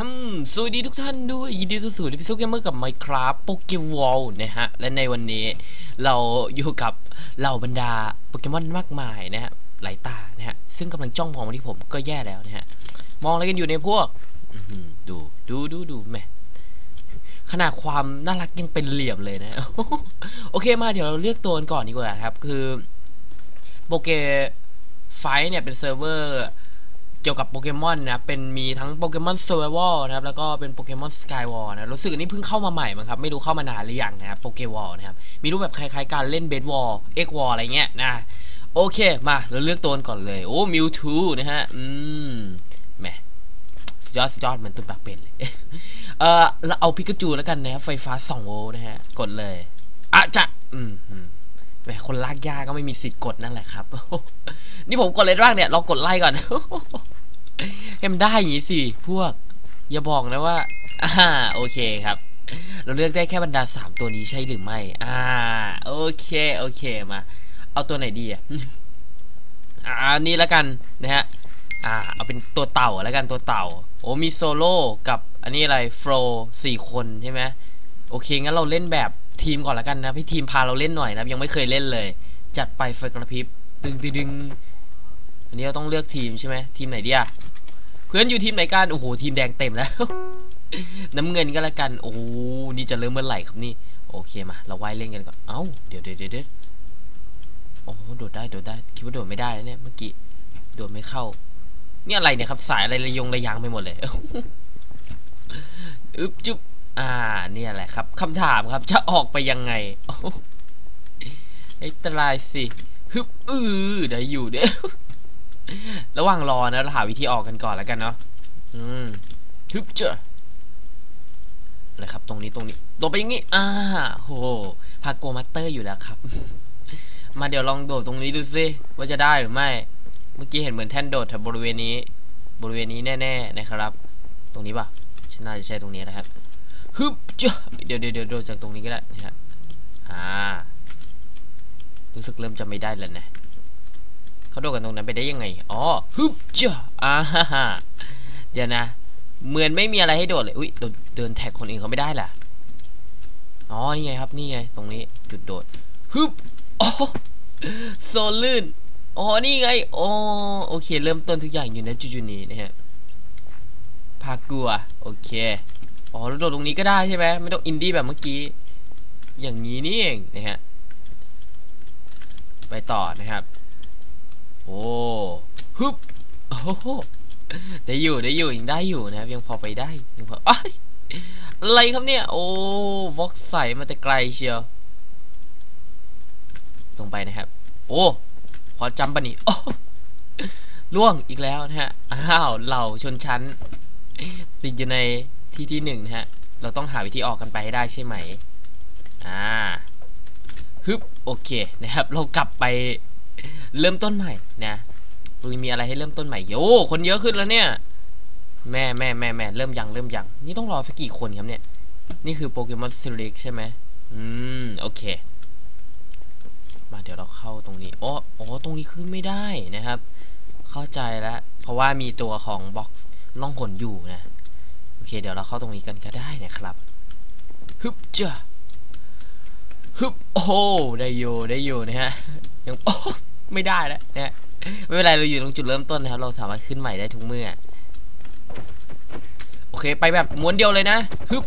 ฮัมสวัสดีทุกท่านด้วย ยินดีสู่ที่พิซซ่าเกมเมอร์กับ Minecraft โปเกวอลนะฮะ และในวันนี้เราอยู่กับเหล่าบรรดาโปเกมอนมากมายนะฮะ หลายตานะฮะ ซึ่งกำลังจ้องมองมาที่ผมก็แย่แล้วนะฮะ มองอะไรกันอยู่ในพวกดูดูดูดูแม่ขนาดความน่ารักยังเป็นเหลี่ยมเลยนะ โอเคมาเดี๋ยวเราเลือกตัวกันก่อนดีกว่าครับ คือโปเกไฟเนี่ยเป็นเซิร์ฟเวอร์ เกี่ยวกับโปเกมอนนะเป็นมีทั้งโปเกมอนเซอร์ไวลนะครับแล้วก็เป็นโปเกมอนสกายวอลนะรู้สึกนนี้เพิ่งเข้ามาใหม่มั้งครับไม่รู้เข้ามานานหรือยังนะครับโปเกวอลนะครับมีรูปแบบคล้ายๆการเล่นเบสวอลเอ็กวอลอะไรเงี้ยนะโอเคมาเราเลือกตัวก่อนเลยโอ้มิวทูนะฮะอืมแหมสุดยอดสุดยอดเหมือนตุ๊ดปักเป็นเลยเออเราเอาพิกาจูแล้วกันนะครับไฟฟ้า2โวลต์นะฮะกดเลยอะจะอืม แหมคนลากยาก็ไม่มีสิทธิ์กดนั่นแหละครับ นี่ผมกดเลยร่างเนี่ยเรากดไล่ก่อนให้มันได้อย่างงี้สิพวก อย่าบอกนะว่าอ่าโอเคครับ เราเลือกได้แค่บรรดาสามตัวนี้ใช่หรือไม่ อ่า โอเคโอเคมา เอาตัวไหนดีอะอ่านี่แล้วกันนะฮะอ่า เอาเป็นตัวเต่าแล้วกันตัวเต่า โอ้มีโซโล่กับอันนี้อะไรโฟร์สี่คนใช่ไหมโอเคงั้นเราเล่นแบบ ทีมก่อนล้วกันนะพี่ทีมพาเราเล่นหน่อยนะยังไม่เคยเล่นเลย จัดไปไฟกระพริบดึงดึงดึงอันนี้เราต้องเลือกทีมใช่ไหมทีมไหนดีอะเพื่อนอยู่ทีมไหนกันโอ้โหทีมแดงเต็มแล้ว น้ำเงินก็แล้วกัน โอ้นี่จะเริ่มเมื่อไหร่ครับนี่ โอเคมาเราไว้เล่นกันก่อนเอ้าเดี๋ยวเดี๋ยวเดี๋ยวโอ้โดดได้โดดได้คิดว่าโดดไม่ได้เนี่ยเมื่อกี้โดดไม่เข้าเนี่ยอะไรเนี่ยครับสายอะไรระยงระยางไปหมดเลยอึบจุ๊บ อ่าเนี่ยแหละครับคำถามครับจะออกไปยังไงไอ้ตรายสิฮึบอือเดี๋ยวอยู่เดี๋ยวระหว่างรอนะเราหาวิธีออกกันก่อนแล้วกันเนาะอืมทึบเจออะไรครับ ตรงนี้ตรงนี้โดดไปอย่างงี้อ่าโหพาโกมาสเตอร์อยู่แล้วครับ มาเดี๋ยวลองโดดตรงนี้ดูสิว่าจะได้หรือไม่ เมื่อกี้เห็นเหมือนแท่นโดดแถวบริเวณนี้ บริเวณนี้แน่ ๆ นะครับ ตรงนี้ป่ะฉันน่าจะใช่ตรงนี้นะครับ ฮึบเจเดี๋ยวเดี๋ยวเดี๋ยวโดดจากตรงนี้ก็ได้นะครับอ่ารู้สึกเริ่มจะไม่ได้แล้วนะเขาโดดกันตรงนั้นไปได้ยังไงอ๋อฮึบจ้าอ่าฮ่าฮ่าเดี๋ยวนะ เหมือนไม่มีอะไรให้โดดเลยอุ้ยเดินเดินแท็กคนอื่นเขาไม่ได้ล่ะอ๋อนี่ไงครับนี่ไงตรงนี้จุดโดดฮึบโอโซลื่นอ๋อนี่ไงอ๋อโอเค เริ่มต้นทุกอย่างอยู่ในจุดๆนี้นะฮะพากัวโอเค อ๋อล้วโดดตรงนี้ก็ได้ใช่ไหมไม่ต้องอินดี้แบบเมื่อกี้ อย่างนี้นี่เองนะฮะ ไปต่อนะครับ โอ้ฮึบโอ้โหได้อยู่ได้อยู่ยังได้อยู่นะครับ ยังพอไปได้ยังพออะไรครับเนี่ย โอ้วอกใส่มาแต่ไกลเชียวลงไปนะครับ โอ้ขอจำปะนี่โอ้ล่วงอีกแล้วนะฮะอ้าวเหล่าชนชั้น ติดอยู่ใน ที่ที่หนึ่งนะฮะ เราต้องหาวิธีออกกันไปให้ได้ใช่ไหม อ่าฮึบโอเคนะครับ เรากลับไปเริ่มต้นใหม่นะเรามีอะไรให้เริ่มต้นใหม่โอ้คนเยอะขึ้นแล้วเนี่ยแม่แม่แม่แม่เริ่มยังเริ่มยัง นี่ต้องรอสักกี่คนครับเนี่ย นี่คือโปเกมอนซิลิกใช่ไหมอืมโอเค มาเดี๋ยวเราเข้าตรงนี้โอ้โอ้ตรงนี้ขึ้นไม่ได้นะครับ เข้าใจแล้วเพราะว่ามีตัวของบ็อกซ์ล่องหนอยู่นะ เคเดี๋ยวเราเข้าตรงนี้กันก็ได้นะครับฮึบจ้าฮึบโอ้ได้อยู่ได้อยู่นะฮะยังโอ้ไม่ได้แล้วนะฮะไม่เป็นไรเราอยู่ตรงจุดเริ่มต้นนะครับ เราสามารถขึ้นใหม่ได้ทุกเมื่อโอเคไปแบบม้วนเดียวเลยนะฮึบ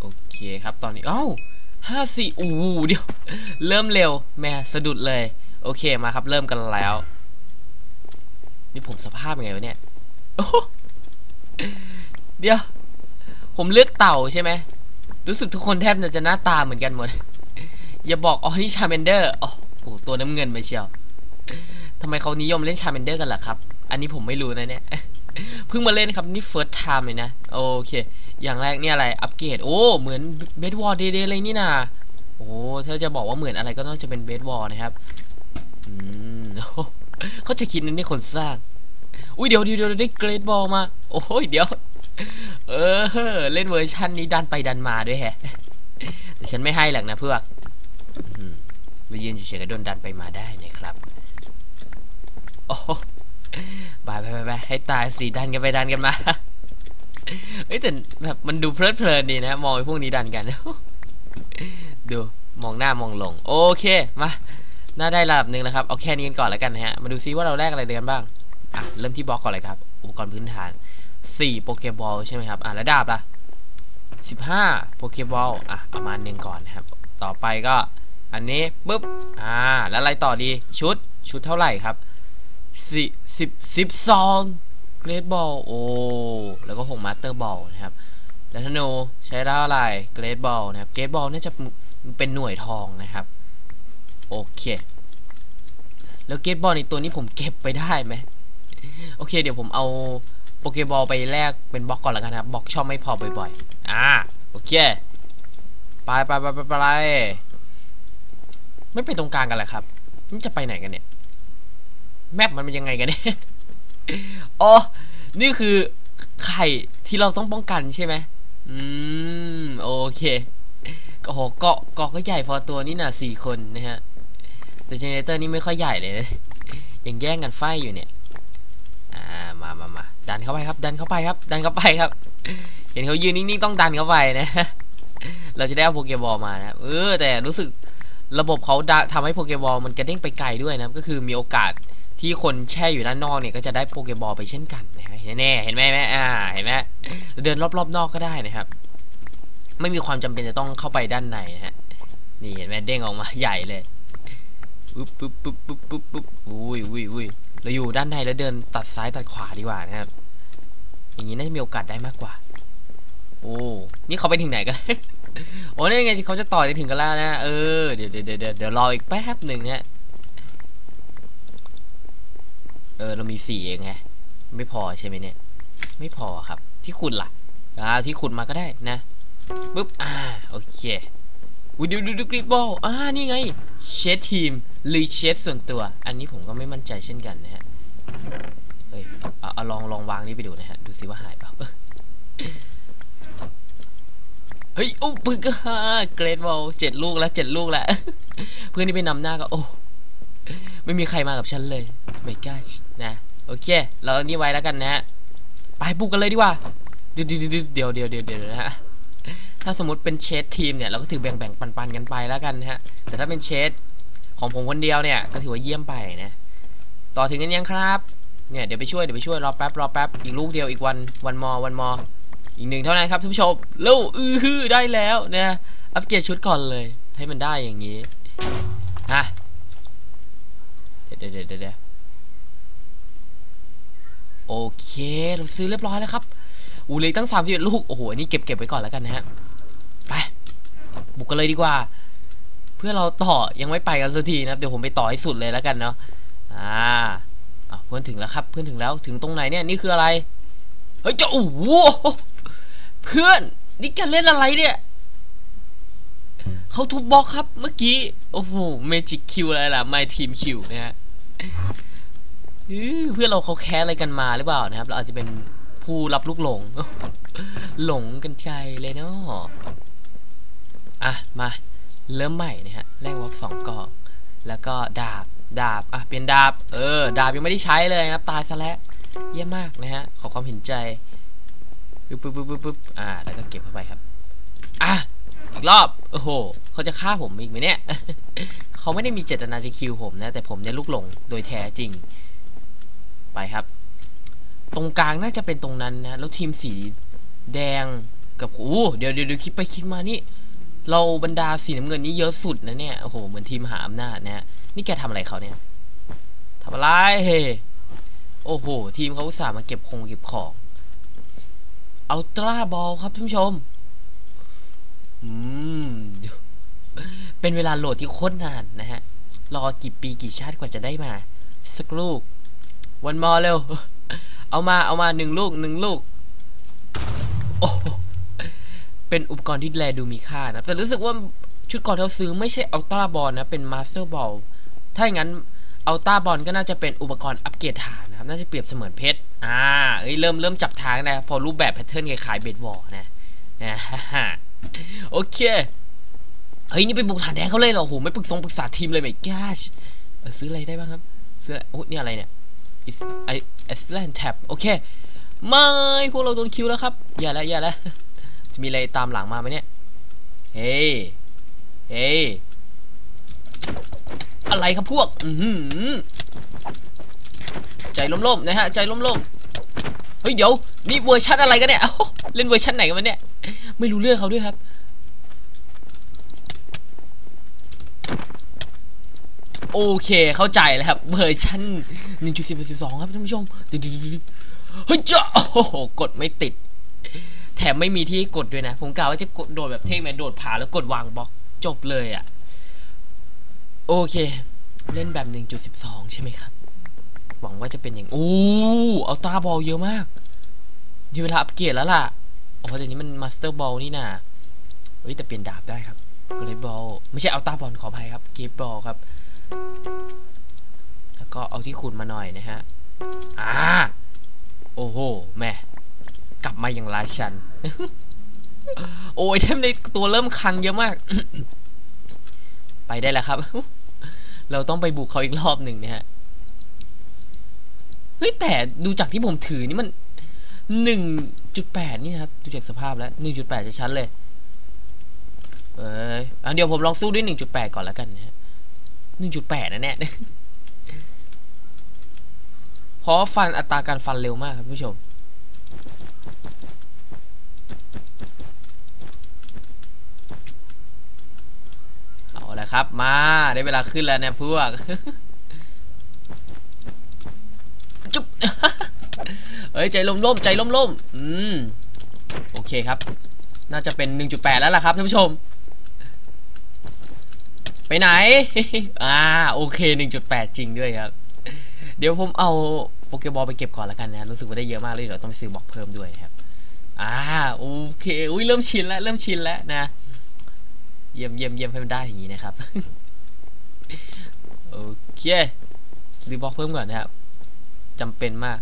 โอเคครับตอนนี้เอ้าห้าสี่อู้เดี๋ยวเริ่มเร็วแม่สะดุดเลย โอเคมาครับเริ่มกันแล้ว นี่ผมสภาพยังไงวะเนี่ยโอ้ เดี๋ยว ผมเลือกเต่าใช่ไหม รู้สึกทุกคนแทบจะหน้าตาเหมือนกันหมด อย่าบอกอ๋อนี่ชาเมนเดอร์อ๋อโอ้ตัวน้ำเงินไปเชียวทำไมเขานิยมเล่นชาเมนเดอร์กันล่ะครับ อันนี้ผมไม่รู้นะเนี่ยเพิ่งมาเล่นครับนี่ first time เลยนะ โอเค อย่างแรกเนี่ยอะไร อัปเกรด โอ้ เหมือนเบสวอลเดเดเลยนี่นาโอ้ถ้าจะบอกว่าเหมือนอะไรก็ต้องจะเป็นเบสวอลนะครับ อืมเขาจะคิดนั่นนี่คนสร้าง อุ้ยเดี๋ยวเดี๋ยวได้เกรดบอลมา โอ้ยเดี๋ยว เออ เล่นเวอร์ชันนี้ดันไปดันมาด้วยแฮะแต่ฉันไม่ให้หรอกนะเพื่อนมายืนเฉยๆก็โดนดันไปมาได้นะครับโอ้ไปไปไปไปให้ตายสีดันกันไปดันกันมาเอ้ยแต่แบบมันดูเพลิดเพลินดีนะมองไอ้พวกนี้ดันกันดูมองหน้ามองลง โอเคมาน่าได้ระดับหนึ่งแล้วครับ เอาแค่นี้กันก่อนแล้วกันนะฮะ มาดูซิว่าเราแลกอะไรกันบ้าง อะเริ่มที่บล็อกก่อนเลยครับ อุปกรณ์พื้นฐาน 4 โปเกบอลใช่ไหมครับ อะแล้วดาบล่ะ 15 โปเกบอลอะเอามาณหนึ่งก่อนนะครับ ต่อไปก็อันนี้ปุ๊บ อ่า แล้วอะไรต่อดี ชุด ชุดเท่าไหร่ครับสิสิบสิบสองเกรดบอล โอ้ แล้วก็หกมาสเตอร์บอลนะครับ แล้วธนูใช้ได้อะไร เกรดบอลนะครับ เกรดบอลน่าจะเป็นหน่วยทองนะครับ โอเค แล้วเกรดบอลในตัวนี้ผมเก็บไปได้ไหม โอเค เดี๋ยวผมเอาโปเกบอลไปแลกเป็นบล็อกก่อนแล้วกันนะครับบล็อกชอบไม่พอบ่อยๆ อ่า โอเค ไปไปไปไปไปไม่ไปตรงกลางกันแหละครับ นี่จะไปไหนกันเนี่ย แมปมันเป็นยังไงกันเนี่ย อ๋อ นี่คือไข่ที่เราต้องป้องกันใช่ไหม อืม โอเคก็โหเกาะเกาะก็ใหญ่พอตัวนี่นะสี่คนนะฮะ แต่เจเนเรเตอร์นี่ไม่ค่อยใหญ่เลยนะยังแย่งกันไฟอยู่เนี่ย อ่ามามามาดันเข้าไปครับ ดันเข้าไปครับ ดันเข้าไปครับ เห็นเขายืนนิ่งๆต้องดันเข้าไปนะ เราจะได้เอาโปเกบอลมานะเออแต่รู้สึกระบบเขาทำให้โปเกบอลมันกระเด้งไปไกลด้วยนะก็คือมีโอกาสที่คนแช่อยู่ด้านนอกเนี่ยก็จะได้โปเกบอลไปเช่นกันนะฮะแน่เห็นไหมแม่อ่าเห็นไหมเดินรอบๆนอกก็ได้นะครับ ไม่มีความจำเป็นจะต้องเข้าไปด้านในนะฮะนี่เห็นไหมเด้งออกมาใหญ่เลยปุ๊บปุ๊บปุ๊บปุ๊บปุ๊บปุ๊บอุ้ยอุ้ยอุ้ย เราอยู่ด้านในแล้วเดินตัดซ้ายตัดขวาดีกว่านะครับ อย่างนี้น่าจะมีโอกาสได้มากกว่า โอ้ นี่เขาไปถึงไหนกัน โอ้นี่ไงเขาจะต่อยถึงกันแล้วนะ เออ เดี๋ยวเดี๋ยวเดี๋ยวเดี๋ยวรออีกแป๊บหนึ่งเนี่ยเออ เรามีสี่เองไง ไม่พอใช่ไหมเนี่ย ไม่พอครับ ที่คุณล่ะ อ่า ที่คุณมาก็ได้นะปุ๊บ อ่า โอเค วิดูดูดูกริปบอลอ่านี่ไงเชดทีมรีเชดส่วนตัว อันนี้ผมก็ไม่มั่นใจเช่นกันนะฮะเฮ้ยเอาเอาลองลองวางนี่ไปดูนะฮะ ดูซิว่าหายเปล่าเฮ้ยโอ้ปึกฮ่าเกรดบอลเจ็ดลูกแล้วเจ็ดลูกแล้วเพื่อนที่ไปนำหน้าก็โอ้ไม่มีใครมากับฉันเลยไม่กล้านะโอเค เรานนี้ไว้แล้วกันนะฮะไปปุกกันเลยดีกว่า เดี๋ยวเดี๋ยวเดี๋ยวเดี๋ยวเดี๋ยวนะฮะ ถ้าสมมติเป็นเชดทีมเนี่ยเราก็ถือแบ่งๆปันๆกันไปแล้วกันนะฮะ แต่ถ้าเป็นเชดของผมคนเดียวเนี่ยก็ถือว่าเยี่ยมไปนะ ต่อถึงกันยังครับ เนี่ยเดี๋ยวไปช่วยเดี๋ยวไปช่วยรอแป๊บรอแป๊บอีกลูกเดียวอีกวันวันมอวันมออีกหนึ่งเท่านั้นครับท่านผู้ชมเร็วอือฮือได้แล้วนะอัปเกรดชุดก่อนเลย ให้มันได้อย่างนี้ฮะเดี๋ยวเดี๋ยวเดี๋ยวโอเคเราซื้อเรียบร้อยแล้วครับอูเลยตั้งสามสิบลูก โอ้โห อันนี่เก็บเก็บไว้ก่อนแล้วกันนะฮะ บุกกันเลยดีกว่า เพื่อเราต่อยังไม่ไปกันสักทีนะครับเดี๋ยวผมไปต่อให้สุดเลยแล้วกันเนาะอ่าเพื่อนถึงแล้วครับ เพื่อนถึงแล้วถึงตรงไหนเนี่ยนี่คืออะไรเฮ้ยเจ้าโอ้โหเพื่อนนี่แกเล่นอะไรเนี่ยเขาทุบบล็อกครับเมื่อกี้โอ้โหเมจิกคิวอะไรล่ะไม่ทีมคิวนะฮะเพื่อนเราเขาแค้อะไรกันมาหรือเปล่านะครับ เราอาจจะเป็นผู้รับลูกหลง หลงกันใจเลยเนาะ อะมาเริ่มใหม่นะฮะแลกวอล์กสองกองแล้วก็ดาบดาบอะเปลี่ยนดาบเออดาบยังไม่ได้ใช้เลยนะตายซะแล้วเยี่ยมมากนะฮะขอความเห็นใจปึ๊บปึ๊บปึ๊บปึ๊บปึ๊บอ่าแล้วก็เก็บเข้าไปครับอะอีกรอบโอ้โหเขาจะฆ่าผมอีกไหมเนี่ยเขาไม่ได้มีเจตนาจะคิวผมนะแต่ผมเนี่ยลูกหลงโดยแท้จริงไปครับ ตรงกลางน่าจะเป็นตรงนั้นนะแล้วทีมสีแดงกับโอ้เดี๋ยวเดี๋ยวคิดไปคิดมานี่ เราบรรดาสีน้ำเงินนี้เยอะสุดนะเนี่ยโอ้โหเหมือนทีมหาอำนาจนะฮะนี่แกทำอะไรเขาเนี่ยทำอะไรเฮ้โอ้โห ทีมเขาสามาเก็บคงเก็บของเอาตราบอลครับท่านผู้ชมอืมเป็นเวลาโหลดที่โคตรนานนะฮะ รอกี่ปีกี่ชาติกว่าจะได้มา สักลูก วันมอเร็ว เอามาเอามาหนึ่งลูกหนึ่งลูก โอ้ เป็นอุปกรณ์ที่แลดูมีค่านะ แต่รู้สึกว่าชุดก่อนที่เราซื้อไม่ใช่อัลตราบอลนะ เป็นมาสเตอร์บอล ถ้าอย่างนั้นอัลต้าบอลก็น่าจะเป็นอุปกรณ์อัปเกรดฐานนะครับ น่าจะเปรียบเสมือนเพชร อ่า เอ้ยเริ่มเริ่มจับทางนะพอรูปแบบแพทเทิร์นคล้ายๆเบดวอลนะนะฮะโอเค เฮ้ยนี่เป็นบุกฐานแดงเขาเลยเหรอโอ้โหไม่ปรึกษงปรึกษาทีมเลยไหมก้าชซื้ออะไรได้บ้างครับ ซื้อโอ้เนี่ยอะไรเนี่ยไอเอสแลนแท็บโอเค ไม่ พวกเราโดนคิวแล้วครับ อย่าล้วอย่าล้ว จะมีอะไรตามหลังมาไหมเนี่ย เฮ้เฮ้อะไรครับพวก อือหือใจล่มๆนะฮะ ใจล่มๆ เฮ้ยเดี๋ยว นี่เวอร์ชันอะไรกันเนี่ยเล่นเวอร์ชันไหนกันวะเนี่ย ไม่รู้เรื่องเขาด้วยครับโอเค เข้าใจแล้วครับเวอร์ชัน1.10.12 ครับท่านผู้ชมเฮ้ยจ้าโอ้โห กดไม่ติด แถมไม่มีที่ให้กดด้วยนะ ผมกล่าวว่าจะกดโดดแบบเท่แมนโดดผ่าแล้วกดวางบล็อกจบเลยอะ่ะ โอเค เล่นแบบ 1.12 ใช่ไหมครับ หวังว่าจะเป็นอย่างโอ้เอาตาบอลเยอะมากมีเวลาอัปเกรดแล้วล่ะอ๋อเพราะเดี๋ยวนี้มันมาสเตอร์บอลนี่นะเฮ้ยแต่เปลี่ยนดาบได้ครับก็เลบอลไม่ใช่เอาตาบอลขออภัยครับเกมบอลครับ แล้วก็เอาที่ขุดมาหน่อยนะฮะอ่าโอ้โหแม่ กลับมาอย่างราชัน โอ้ยเทมในตัวเริ่มคังเยอะมาก ไปได้แล้วครับ เราต้องไปบุกเขาอีกรอบหนึ่งนะฮะเฮ้ยแต่ดูจากที่ผมถือนี่มันหนึ่งจุดแปดนี่นะครับดูจากสภาพแล้วหนึ่งจุดแปดจะชัดเลยเอ้ยอะเดี๋ยวผมลองสู้ด้วยหนึ่งจุดแปดก่อนแล้วกันนะฮะหนึ่งจุดแปดนะเนี่ยเพราะฟันอัตราการฟันเร็วมากครับผู้ชม เอาละครับ มาได้เวลาขึ้นแล้วเนี่ยพวกจุ๊บเอ้ยใจล่มๆใจล่มๆอืมโอเคครับ น่าจะเป็น 1.8 แล้วล่ะครับท่านผู้ชม ไปไหนอ่าโอเค 1.8 จริงด้วยครับ เดี๋ยวผมเอาโปเกบอลไปเก็บก่อนแล้วกันนะรู้สึกว่าได้เยอะมากเลยเดี๋ยวต้องไปซื้อบล็อกเพิ่มด้วยนะครับอ่าโอเคอุ้ยเริ่มชินแล้วเริ่มชินแล้วนะ เยี่ยมเยี่ยมเยี่ยมให้มันได้อย่างนี้นะครับ โอเคซื้อบล็อกเพิ่มก่อนนะครับจำเป็นมาก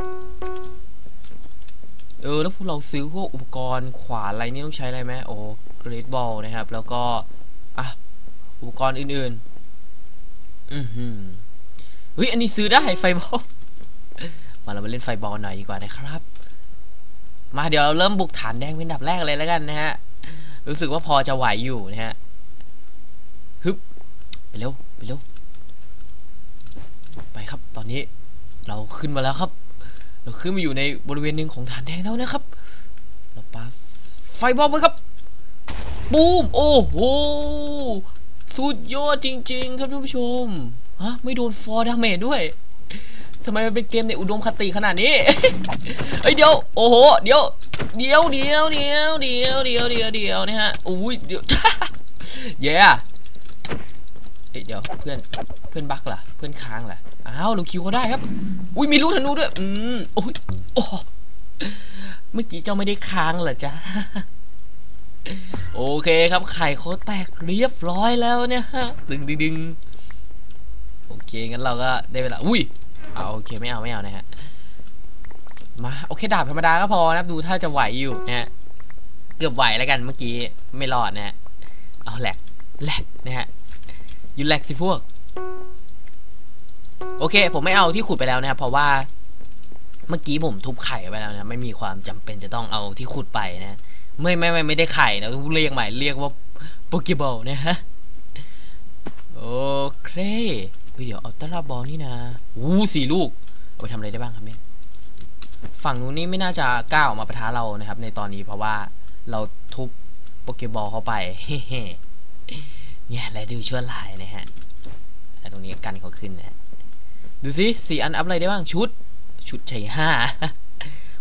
เออ แล้วพวกเราซื้อพวกอุปกรณ์ขวานอะไรนี่ต้องใช้อะไรไหมโอ้เกรดบอลนะครับ แล้วก็ อะ อุปกรณ์อื่นๆ อือหือเฮ้ย อันนี้ซื้อได้ไฟบอล มาเรามาเล่นไฟบอลหน่อยดีกว่านะครับ มาเดี๋ยวเราเริ่มบุกฐานแดงเป็นดับแรกเลยแล้วกันนะฮะ รู้สึกว่าพอจะไหวอยู่นะฮะ ไปเร็ว ไปเร็ว ไปครับ ตอนนี้เราขึ้นมาแล้วครับ เราขึ้นมาอยู่ในบริเวณหนึ่งของฐานแดงแล้วนะครับ เราปาไฟบอลไปครับ บูม โอ้โห สุดยอดจริง ๆ ครับท่านผู้ชม ฮะ ไม่โดนฟอร์ดาเมจด้วยทำไมมันเป็นเกมในอุดมคติขนาดนี้เฮ้ยเดี๋ยว โอ้โห เดี๋ยว เดี๋ยวเดี๋ยวเดี๋ยวเดี๋ยวเดี๋ยวเดี๋ยวเดี๋ยวนะฮะ อุ้ย เดี๋ยวเย้ เอ้ยเดี๋ยวเพื่อนเพื่อนบักล่ะ เพื่อนค้างล่ะอ้าวลูกคิวเขาได้ครับ อุ้ยมีลูกธนูด้วย อืมโอ้ยโอ้เมื่อกี้เจ้าไม่ได้ค้างเหรอจ๊ะโอเคครับไข่เขาแตกเรียบร้อยแล้วเนี่ยฮะดึงดึงดึงโอเคงั้นเราก็ได้เวลาอุ้ยเอาโอเคไม่เอาไม่เอานะฮะมาโอเคดาบธรรมดาก็พอนะครับดูถ้าจะไหวอยู่นะฮะเกือบไหวแล้วกันเมื่อกี้ไม่รอดนะฮะเอาแหลกแหลกนะฮะ ยู่แลกสิพวก โอเค ผมไม่เอาที่ขุดไปแล้วนะครับ เพราะว่าเมื่อกี้ผมทุบไข่ไปแล้วนะไม่มีความจำเป็นจะต้องเอาที่ขุดไปนะไม่ไม่ไม่ไม่ได้ไข่นะต้องเรียกใหม่เรียกว่าโปเกบอลนะฮะโอเคเดี๋ยวเอาตราบอลนี่นะอู้สี่ลูกเอาไปทำอะไรได้บ้างครับเนี่ยฝั่งนู้นนี่ไม่น่าจะกล้าออกมาปะทะเรานะครับ ในตอนนี้เพราะว่าเราทุบโปเกบอลเข้าไปเเนี่ยและดูชั่วลายนะฮะอะตรงนี้กันเขาขึ้นนะฮะดูสิสี่อันอัพอะไรได้บ้างชุด ชุดใช้ห้า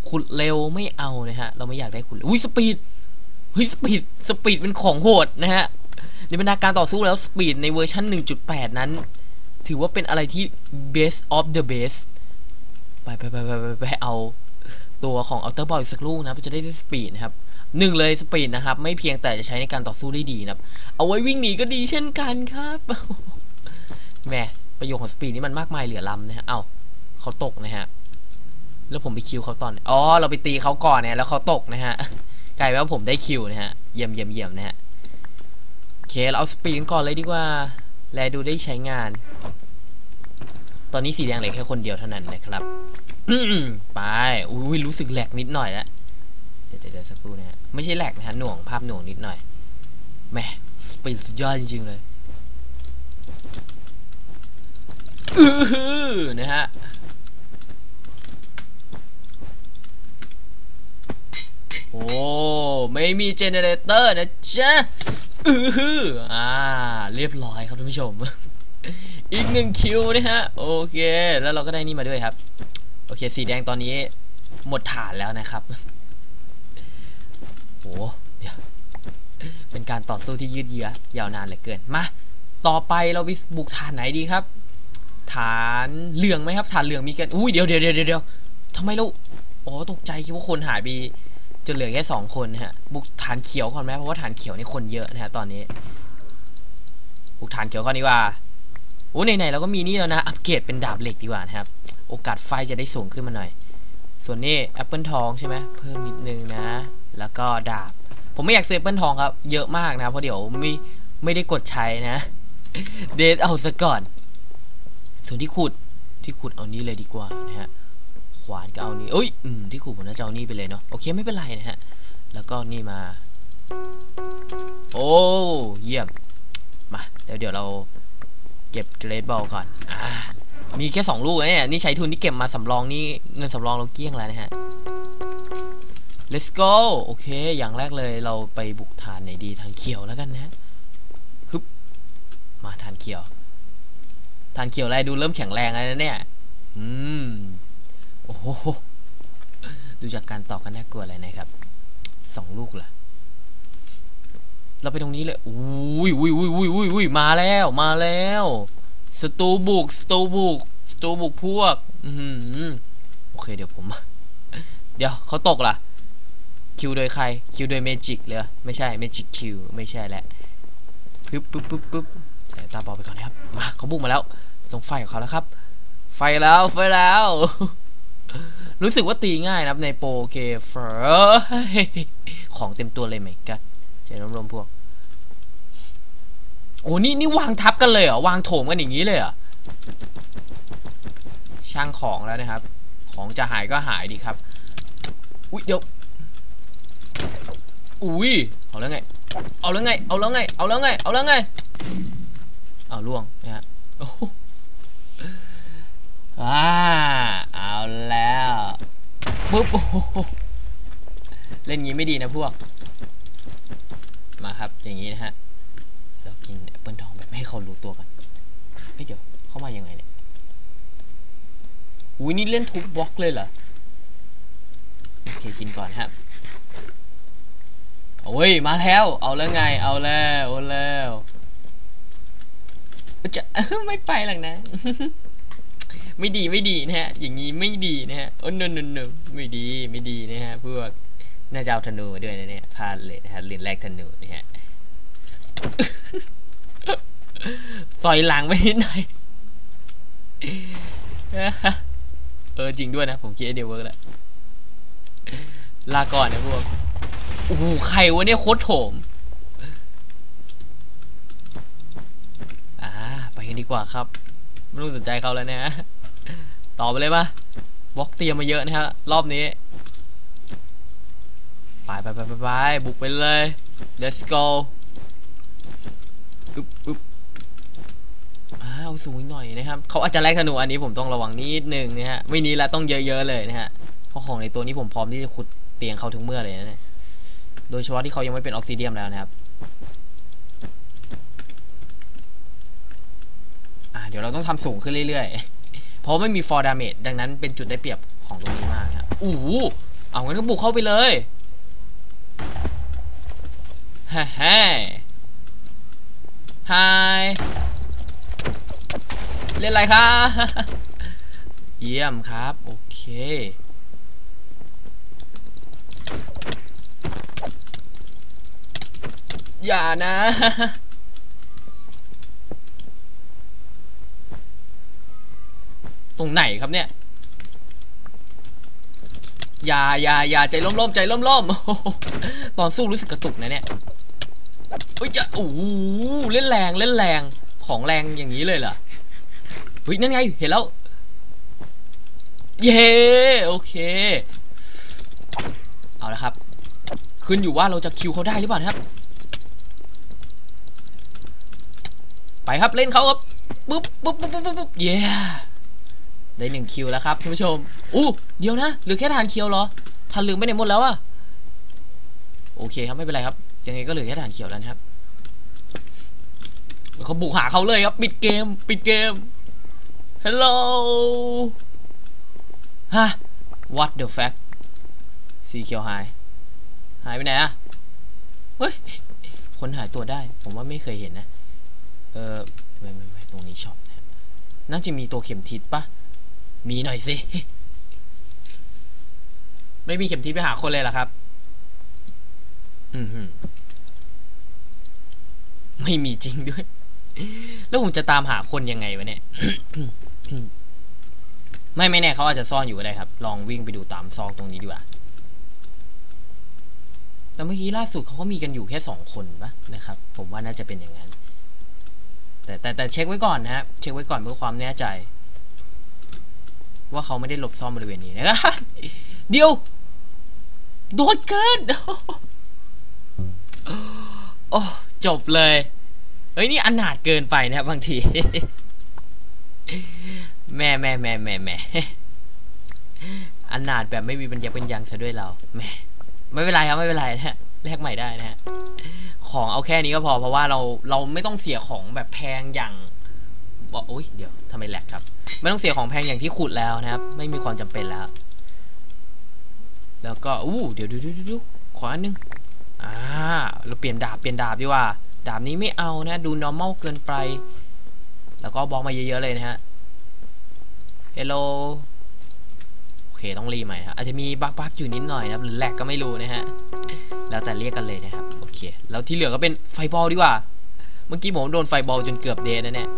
ขุดเร็วไม่เอานะฮะ เราไม่อยากได้ขุดเร็วอุ้ยสปีดเฮ้ยสปีดสปีดเป็นของโหดนะฮะในบรรดาการต่อสู้แล้วสปีดในเวอร์ชัน1.8 นั้น ถือว่าเป็นอะไรที่ best of the best ไปไปไปไปไปเอาตัวของอัลเตอร์บอลสักลูกนะเพื่อจะได้สปีดนะครับ หนึ่งเลยสปีดนะครับ ไม่เพียงแต่จะใช้ในการต่อสู้ได้ดีนะครับ เอาไว้วิ่งหนีก็ดีเช่นกันครับแหมประโยชน์ของสปีดนี่มันมากมายเหลือล้ำนะฮะเอ้าเขาตกนะฮะแล้วผมไปคิวเขาตอนอ๋อเราไปตีเขาก่อนเนี่ยแล้วเขาตกนะฮะกลายเป็นว่าผมได้คิวนะฮะเยี่ยมเยี่ยมเยี่ยมนะฮะโอเคเราเอาสปีดกันก่อนเลยดีกว่าแลดูได้ใช้งาน ตอนนี้สีแดงเหลือแค่คนเดียวเท่านั้นนะครับไปอุ้ยรู้สึกแหลกนิดหน่อยแล้วเดี๋ยวเดี๋ยวสักครู่นะฮะ ไม่ใช่แหลกนะฮะหน่วงภาพหน่วงนิดหน่อยแหม่สปีดสุดยอดจริงๆเลยอือหือนะฮะโอ้ไม่มีเจเนเรเตอร์นะจ๊ะอือหืออ่า เรียบร้อยครับท่านผู้ชม อีกหนึ่งคิวนะฮะ โอเค แล้วเราก็ได้นี่มาด้วยครับ โอเค สีแดงตอนนี้หมดฐานแล้วนะครับ โอ้เดี๋ยวเป็นการต่อสู้ที่ยืดเยื้อยาวนานเหลือเกินมาต่อไปเราไปบุกฐานไหนดีครับ ฐานเหลืองไหมครับ ฐานเหลืองมีกันอุ้ยเดี๋ยวเดี๋ยวเดี๋ยวเดี๋ยวทำไมเราอ๋อตกใจคิดว่าคนหายไปจนเหลือแค่สองคนฮะบุกฐานเขียวก่อนไหมเพราะว่าฐานเขียวนี่คนเยอะนะฮะตอนนี้ บุกฐานเขียวก่อนดีกว่าโอ้ไหนๆเราก็มีนี่แล้วนะอัปเกรดเป็นดาบเหล็กดีกว่านะครับ โอกาสไฟจะได้สูงขึ้นมาหน่อย ส่วนนี้แอปเปิลทองใช่ไหมเพิ่มนิดนึงนะ แล้วก็ดาบ ผมไม่อยากซื้อเปิลทองครับเยอะมากนะเพราะเดี๋ยวไม่ไม่ได้กดใช้นะ เดทเอาซะก่อน ส่วนที่ขุดที่ขุดเอานี้เลยดีกว่านะฮะขวานก็เอานี่เอ้ยอืมที่ขู่ผมน่าจะเอานี่ไปเลยเนาะโอเคไม่เป็นไรนะฮะแล้วก็นี่มา โอ้เยี่ยมมาเดี๋ยวเดี๋ยวเราเก็บเกรดบอลก่อนอ่ามีแค่สองลูกเนี่ยนี่ใช้ทุนที่เก็บมาสำรองนี่เงินสำรองเราเกี้ยงแล้วนะฮะ let's go โอเค อย่างแรกเลยเราไปบุกฐานไหนดีฐานเขียวแล้วกันนะฮึบมาฐานเขียวฐานเขียวอะไรดูเริ่มแข็งแรงแล้วนะเนี่ย อืม โอ้โห ดูจากการตอกันน่ากลัวเลยนะครับ สองลูกล่ะ เราไปตรงนี้เลย อุ้ยอุ้ยอุ้ยอุ้ยอุ้ยอุ้ยมาแล้ว มาแล้ว สตูบุก สตูบุก สตูบุกพวก อืมโอเค เดี๋ยวผม เดี๋ยวเขาตกล่ะ คิวโดยใคร คิวโดยเมจิกเลยไม่ใช่เมจิกคิวไม่ใช่แหละปึ๊บปึ๊บปึ๊บปึ๊บใส่ตาบอลไปก่อนนะครับ มาเขาบุกมาแล้วต้องไฟของเขาแล้วครับ ไฟแล้วไฟแล้ว รู้สึกว่าตีง่ายนะครับในโปเกเฟอร์ของเต็มตัวเลยไหมกัดใจร่มๆพวก โอ้นี่นี่วางทับกันเลยเหรอวางโถมกันอย่างนี้เลยเหรอช่างของแล้วนะครับ ของจะหายก็หายดีครับ อุ้ยเดี๋ยว อุ้ยเอาแล้วไง เอาแล้วไง เอาแล้วไง เอาแล้วไง เอาแล้วไง เอาล่วงนะฮะโอ้โหอ่าเอาแล้วปุ๊บเล่นงี้ไม่ดีนะพวก มาครับอย่างนี้นะฮะ เรากินแอปเปิลทองแบบไม่ให้เขารู้ตัวกันเฮ้ยเดี๋ยวเข้ามายังไงเนี่ยอุ้ยนี่เล่นทุบบล็อกเลยเหรอ โอเคกินก่อนครับ โอ้ยมาแล้ว เอาแล้วไง เอาแล้วเอาแล้วจะไม่ไปหรอกนะ ไม่ดีไม่ดีนะฮะ อย่างนี้ไม่ดีนะฮะโอ้นนนนไม่ดีไม่ดีนะฮะพวกน่าจะเอาธนูมาด้วยนะเนี่ยพลาดเลยนะฮะเรียนแรกธนูนะฮะสอยหลังไปนิดหน่อยเออจริงด้วยนะ ผมคิดไอเดียเวิร์กแล้วลาก่อนนะพวก อ้โหใครวะเนี่ยโคตรโถม อ่า ไปกันดีกว่าครับ ไม่ต้องสนใจเขาแล้วนะฮะ ต่อไปเลยปะบล็อกเตรียมมาเยอะนะฮะ รอบนี้ ไปไปไปไปไปบุกไปเลย let's go อึ๊บอึ๊บอ้าวสูงหน่อยนะครับ เขาอาจจะแลกธนูอันนี้ผมต้องระวังนิดนึงนะฮะ ไม่นี้ละต้องเยอะๆเลยนะฮะ เพราะของในตัวนี้ผมพร้อมที่จะขุดเตียงเขาถึงเมื่อเลยนะเนี่ย โดยเฉพาะที่เขายังไม่เป็นออกซิเดียมแล้วนะครับเดี๋ยวเราต้องทำสูงขึ้นเรื่อยๆ เพราะไม่มี for damage ดังนั้นเป็นจุดได้เปรียบของตรงนี้มากครับอู้เอางั้นก็บุกเข้าไปเลยฮ่าฮ่าไฮเล่นอะไรครับเยี่ยมครับ โอเค อย่านะ ตรงไหนครับเนี่ย อย่าอย่าอย่าใจร่มๆใจร่มๆ ตอนสู้รู้สึกกระตุกนะเนี่ยเฮ้ยจะโอ้เล่นแรงเล่นแรงของแรงอย่างนี้เลยเหรอเฮ้ยนั่นไงเห็นแล้ว เย้โอเค เอาละครับ ขึ้นอยู่ว่าเราจะคิวเขาได้หรือเปล่านะครับ ไปครับเล่นเขาครับปุ๊บปุ๊บปุ๊บปุ๊บปุ๊บเย้ได้หนึ่งคิวแล้วครับท่านผู้ชมอู้เดี๋ยวนะเหลือแค่ฐานเคียวเหรอฐานเหลืองไปไหนหมดแล้วอะโอเคครับไม่เป็นไรครับ ยังไงก็เหลือแค่ฐานเขียวแล้วครับเขาบุกหาเขาเลยครับปิดเกมปิดเกมฮัลโหลฮะ what the fact สีเขียวหาย หายไปไหนอะเฮ้ย คนหายตัวได้ ผมว่าไม่เคยเห็นนะ เออไม่ไม่ไม่ตรงนี้ช็อปนะน่าจะมีตัวเข็มทิศปะมีหน่อยสิ ไม่มีเข็มทิศไปหาคนเลยเหรอครับ อือหือไม่มีจริงด้วย แล้วผมจะตามหาคนยังไงวะเนี่ย ไม่ไม่แน่เขาอาจจะซ่อนอยู่ก็ได้ครับ ลองวิ่งไปดูตามซอกตรงนี้ดีกว่าแต่เมื่อกี้ล่าสุดเขาก็มีกันอยู่แค่สองคนปะนะครับ ผมว่าน่าจะเป็นอย่างนั้น แต่แต่แต่เช็คไว้ก่อนนะครับเช็คไว้ก่อนเพื่อความแน่ใจ ว่าเขาไม่ได้หลบซ่อนบริเวณนี้นะครับเดี๋ยวโดนเกินโอ้จบเลยเฮ้ยนี่อนาถเกินไปนะครับบางทีแม่แม่แม่แม่แม่อนาถแบบไม่มีปัญญาเป็นยังซะด้วยเราแม่ไม่เป็นไรครับไม่เป็นไรนะฮะ แลกใหม่ได้นะฮะของเอาแค่นี้ก็พอเพราะว่าเราเราไม่ต้องเสียของแบบแพงอย่างบอกอุ้ยเดี๋ยวทำไมแหลกครับ ไม่ต้องเสียของแพงอย่างที่ขุดแล้วนะครับ ไม่มีความจำเป็นแล้ว แล้วก็อู้เดี๋ยวดูดูดูดูขออันนึงอ่าเราเปลี่ยนดาบเปลี่ยนดาบดีกว่า ดาบนี้ไม่เอานะ ดู normal เกินไป แล้วก็บล็อกมาเยอะๆเลยนะฮะ hello เคต้องรีใหม่นะอาจจะมีบักบักอยู่นิดหน่อยนะครับหรือแลกก็ไม่รู้นะฮะแล้วแต่เรียกกันเลยนะครับโอเค แล้วที่เหลือก็เป็นไฟบอลดีกว่า เมื่อกี้ผมโดนไฟบอลจนเกือบเดนนะเนี่ย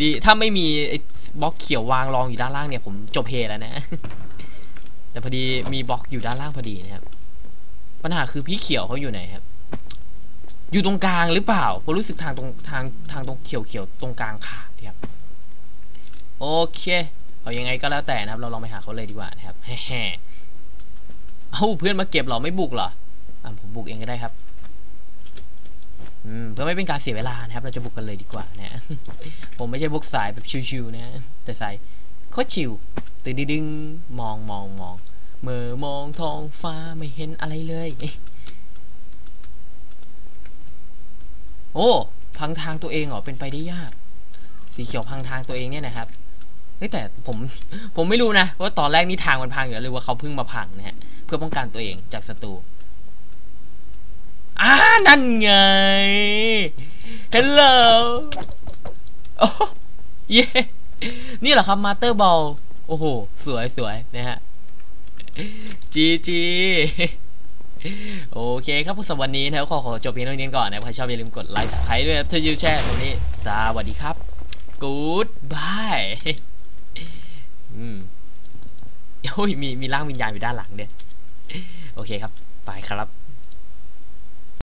ดีถ้าไม่มีไอ้บล็อกเขียววางรองอยู่ด้านล่างเนี่ย ผมจบเฮแล้วนะ แต่พอดีมีบล็อกอยู่ด้านล่างพอดีนะครับ ปัญหาคือพี่เขียวเขาอยู่ไหนครับ อยู่ตรงกลางหรือเปล่าผมรู้สึกทางตรงทางทางตรงเขียวเขียวตรงกลางขาดครับ โอเค เอายังไงก็แล้วแต่นะครับ เราลองไปหาเขาเลยดีกว่านะครับแฮ่เอ้าเพื่อนมาเก็บเหรอไม่บุกเหรออะผมบุกเองก็ได้ครับอืมเพื่อไม่เป็นการเสียเวลานะครับ เราจะบุกกันเลยดีกว่านะผมไม่ใช่บุกสายแบบชิวๆนะ แต่สายโคตรชิวตื่นดึงมองมองมองเมื่อมองท้องฟ้าไม่เห็นอะไรเลย โอ้พังทางตัวเองเหรอเป็นไปได้ยาก สีเขียวพังทางตัวเองเนี่ยนะครับ เฮ้ยแต่ผมผมไม่รู้นะว่าตอนแรกนี่ทางมันพังอยู่แล้วหรือว่าเขาเพิ่งมาพังนะฮะเพื่อป้องกันตัวเองจากศัตรูอ่านั่นไงฮัลโหลโอ้เย้นี่เหรอครับมาเตอร์บอลโอ้โห สวยสวยนะฮะจีจีโอเคครับสำหรับวันนี้นะครับขอขอจบเพียงเท่านี้ก่อนนะครับใครชอบอย่าลืมกดไลค์ใครด้วยครับถ้ายูแชร์ตรงนี้ สวัสดีครับ กูดบาย อืมโอ้ยมีมีร่างวิญญาณอยู่ด้านหลังเนี่ยโอเคครับ ไปครับ